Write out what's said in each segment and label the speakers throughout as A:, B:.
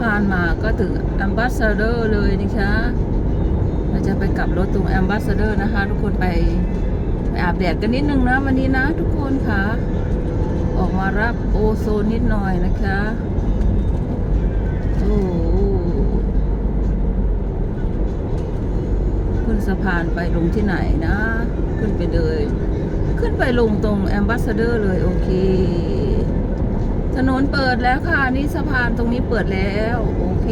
A: ลงสะพานมาก็ถึง a อมบ s สเดอร์เลยนะคะเราจะไปกลับรถตรง a อมบ s สเดอร์นะคะ ทุกคนไปไปอาบแดดกันนิดนึงนะวันนี้นะทุกคนค่ะ ออกมารับโอโซนนิดหน่อยนะคะโอ้ขึ้นสะพานไปลงที่ไหนนะ ขึ้นไปเลย ขึ้นไปลงตรงแอมบ s สเดอร์เลยโอเค ถนนเปิดแล้วค่ะ นี่สะพานตรงนี้เปิดแล้ว โอเค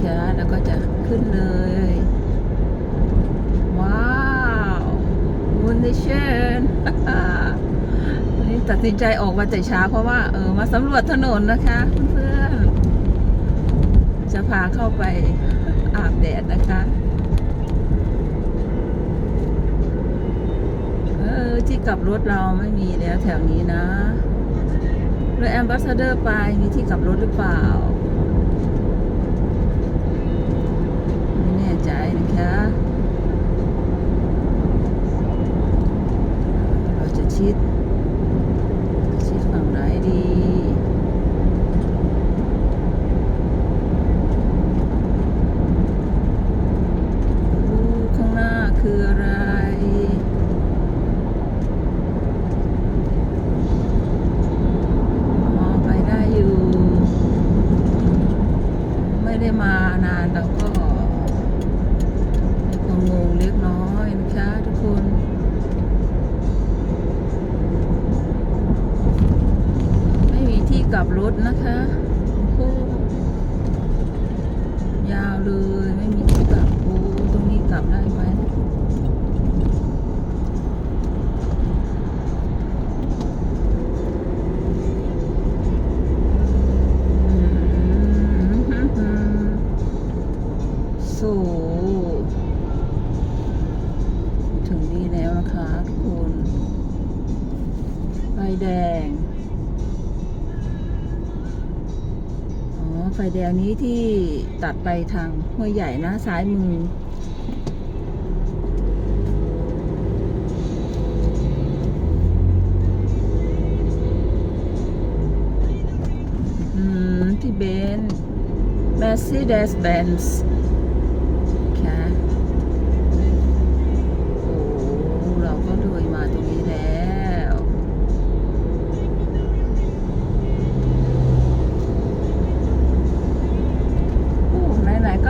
A: ช้าแล้วก็จะขึ้นเลย ว้าววุนดิเชนวันนี้ตัดสินใจออกมาแต่เช้าเพราะว่าเออมาสำรวจถนนนะคะเพื่อนๆจะพาเข้าไปอาบแดดนะคะ เออ ที่กลับรถเราไม่มีแล้วแถวนี้นะเลยแอมบาสเดอร์ไปมีที่กลับรถหรือเปล่า ไม่แน่ใจนะคะ เราจะชิด ชิดฝั่งไหนดี อู้ข้างหน้าคืออะไร อ๋อไปได้อยู่ ไม่ได้มานานแต่ก็มีความงงเล็กน้อยนะคะทุกคน ไม่มีที่กลับ รถนะคะ ดงนี้ที่ตัดไปทางห้วยใหญ่นะซ้ายมือ อืม ที่เบน Mercedes Benz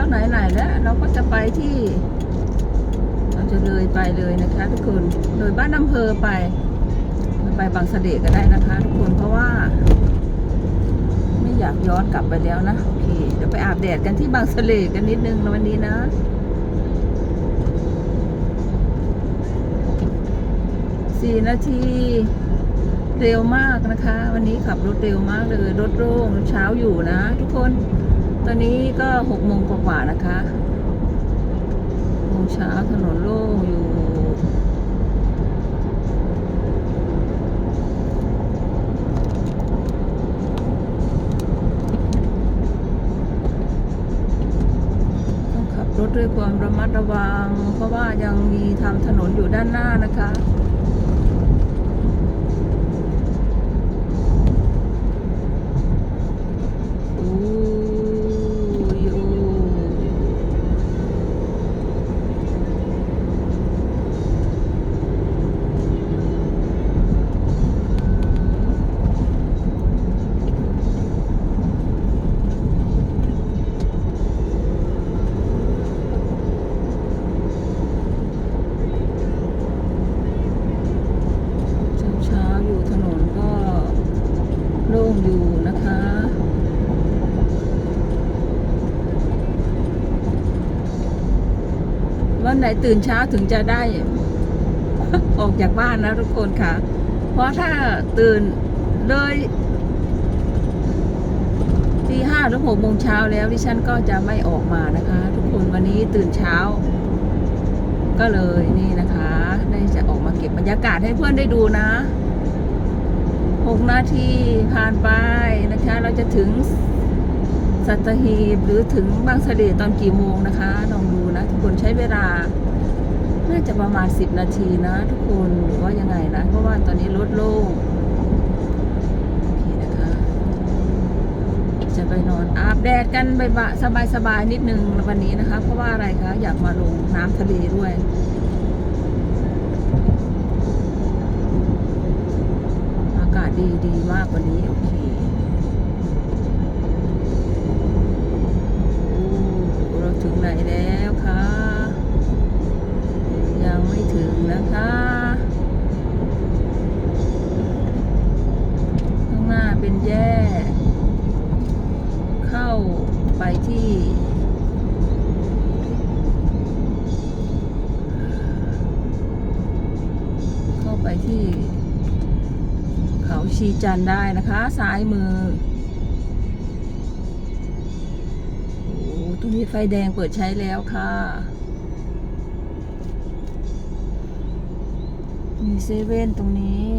A: ไหนๆก็ไหนๆแล้ว เราก็จะไปที่ เราจะเลยไปเลยนะคะทุกคนเลยบ้านอำเภอไป ไปบางเสด็จก็ได้นะคะ ทุกคนเพราะว่า ไม่อยากย้อนกลับไปแล้วนะโอเคเดี๋ยวไปอาบแดดกันที่บางเสลกันนิดนึงนวันนี้นะสี่นาทีเร็วมากนะคะ วันนี้ขับรถเร็วมากเลย รถโล่งเช้าอยู่นะทุกคน ตอนนี้ก็หกโมงกว่าๆนะคะโมงเช้าถนนโล่งอยู่ ต้องขับรถด้วยความระมัดระวัง เพราะว่ายังมีทำถนนอยู่ด้านหน้านะคะ ไหนตื่นเช้าถึงจะได้ ออกจากบ้านนะทุกคนค่ะ เพราะถ้าตื่นเลยตีห้าหรือหกโมงเช้าแล้วดิฉันก็จะไม่ออกมานะคะ ทุกคนวันนี้ตื่นเช้า ก็เลยนี่นะคะ ได้จะออกมาเก็บบรรยากาศให้เพื่อนได้ดูนะหกนาทีผ่านไปนะคะ เราจะถึง สัตหีบหรือถึงบางเสด็จตอนกี่โมงนะคะลองดูนะทุกคนใช้เวลา น่าจะประมาณ 10 นาทีนะ ทุกคนหรือว่ายังไงนะเพราะว่าตอนนี้รถโล่งโอเคนะคะไปนอนอาบแดดกันไปบะสบายๆนิดนึงวันนี้นะคะ เพราะว่าอะไรคะอยากมาลงน้ำทะเลด้วยอากาศดีดีมากวันนี้โอเค จันทร์ได้นะคะ ซ้ายมือโอ้ตรงนี้ไฟแดงเปิดใช้แล้วค่ะมีเซเว่นตรงนี้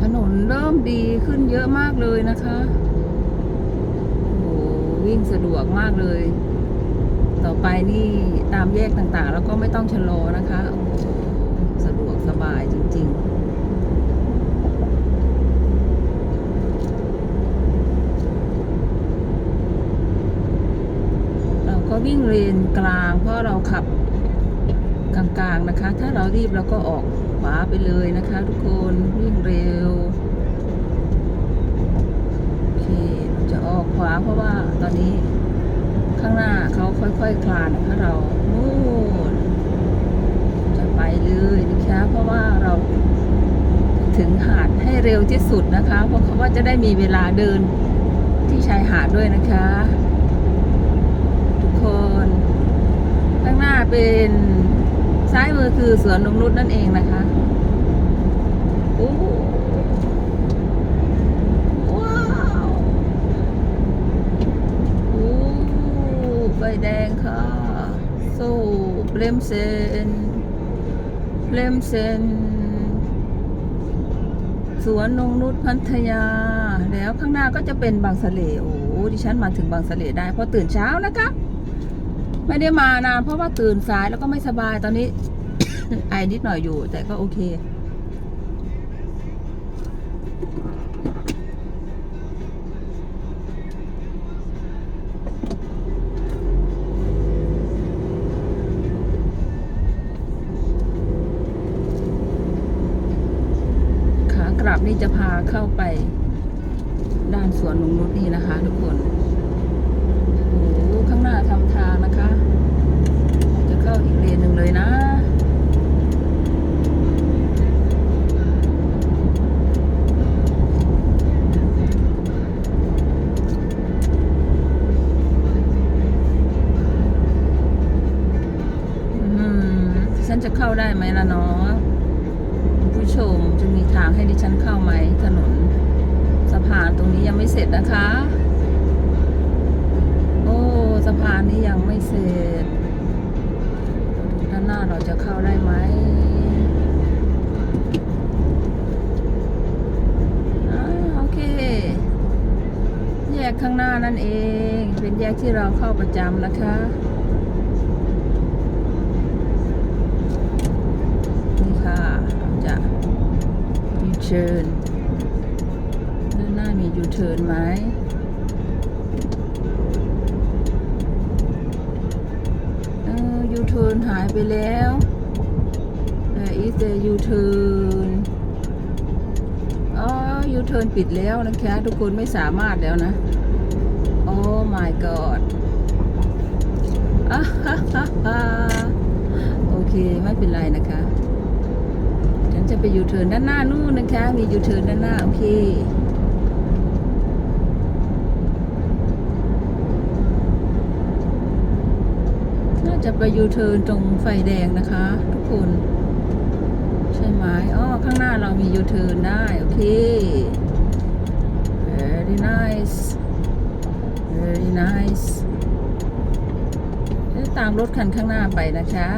A: ถนนเริ่มดี ขึ้นเยอะมากเลยนะคะโอ้โหวิ่งสะดวกมากเลย ต่อไปนี่ตามแยกต่างๆ แล้วก็ไม่ต้องชะลอนะคะสะดวกสบายจริงๆเราก็วิ่งเลนกลางเพราะเราขับกลางๆนะคะ ถ้าเรารีบเราก็ออกขวาไปเลยนะคะ ทุกคนวิ่งเร็ว โอเค เราจะออกข วาเพราะว่าตอนนี้ข้างหน้าเขาค่อยๆคคลานนะคะเรานู่นจะไปเลยนะคะเพราะว่าเราถึงหาดให้เร็วที่สุดนะคะ เพราะเขาว่าจะได้มีเวลาเดินที่ชายหาดด้วยนะคะ ทุกคน ข้างหน้าเป็นซ้ายมือคือสวนนงนุษนั่นเองนะคะโอ้ว้าวโอ้ไฟแดงค่ะโซ่ เบลมเซนเลมเซนสวนนงนุษพัทยา แล้วข้างหน้าก็จะเป็นบางสะเลโอ้ดิฉันมาถึงบางสะเลได้เพราะตื่นเช้านะคะ ไม่ได้มานานเพราะว่าตื่นสายแล้วก็ไม่สบายตอนนี้ ไอนิดหน่อยอยู่ แต่ก็โอเค กลับนี่จะพาเข้าไปด้านสวนนงนุษนี่นะคะทุกคน โอ้โหข้างหน้าทำทางนะคะ จะเข้าอีกเลนหนึ่งเลยนะอืมฉันจะเข้าได้ไหมล่ะเนาะ ผู้ชมจะมีทางให้ดิฉันเข้าไหมถนนสะพานตรงนี้ยังไม่เสร็จนะคะ โอ้สะพานนี้ยังไม่เสร็จด้านหน้าเราจะเข้าได้ไหมอโอเค แยกข้างหน้านั่นเอง เป็นแยกที่เราเข้าประจำนะคะ นี่ค่ะเราจะยู เทิร์นด้านหน้ามียูเทิร์นไหมเออยูเทิร์นหายไปแล้ว Where is the U-turn อ๋อ U-turn ปิดแล้วนะคะ ทุกคนไม่สามารถแล้วนะโอ้ my god อ่าฮ่าฮ่าฮ่าโอเค ไม่เป็นไรนะคะ จะไปยูเทิร์นด้านหน้านู่นนะคะ มียูเทิร์นด้านหน้า โอเคน่าจะไปยูเทิร์นตรงไฟแดงนะคะ ทุกคน ใช่ไหมอ๋อข้างหน้าเรามียูเทิร์นได้ โอเค very nice very nice ตามรถคันข้างหน้าไปนะคะ